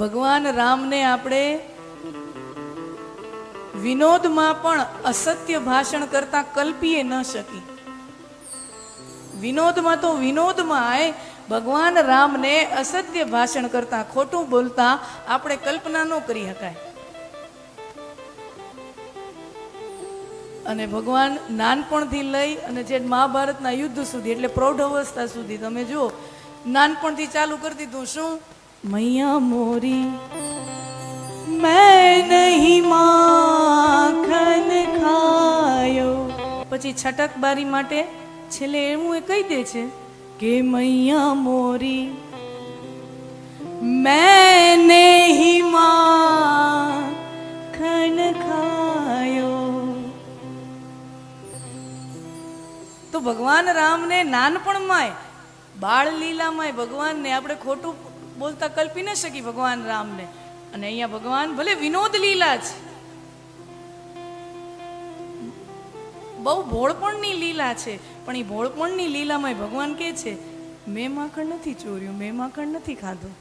ભગવાન રામને આપણે વિનોદમાં પણ અસત્ય ભાષણ કરતા કલ્પીએ ન શકી. વિનોદમાં તો વિનોદમાં ભગવાન રામને અસત્ય ભાષણ કરતા ખોટું બોલતા આપણે કલ્પના ન કરી શકાય અને ભગવાન નાનપણથી લઈ અને જે મહાભારતના યુદ્ધ સુધી, એટલે પ્રૌઢ અવસ્થા સુધી, તમે જુઓ, નાનપણથી ચાલુ કરી દીધું શું? મૈયા મોરી મેં नहीं માખન ખાયો પછી છટક બારી માટે છેલ્લે એવું એ કહી દે છે કે, મૈયા મોરી, મેં નહીં માખન ખાયો. તો ભગવાન રામને નાનપણમાંય બાળ લીલામાંય ભગવાનને આપણે ખોટું બોલતા કલ્પી ન શકી ભગવાન રામને. અને અહીંયા ભગવાન ભલે વિનોદ લીલા છે. બહુ ભોળપણની લીલા છે. પણ એ ભોળપણની લીલામાં ભગવાન કે છે, મેં માખણ નથી ચોર્યું, મેં માખણ નથી ખાધું.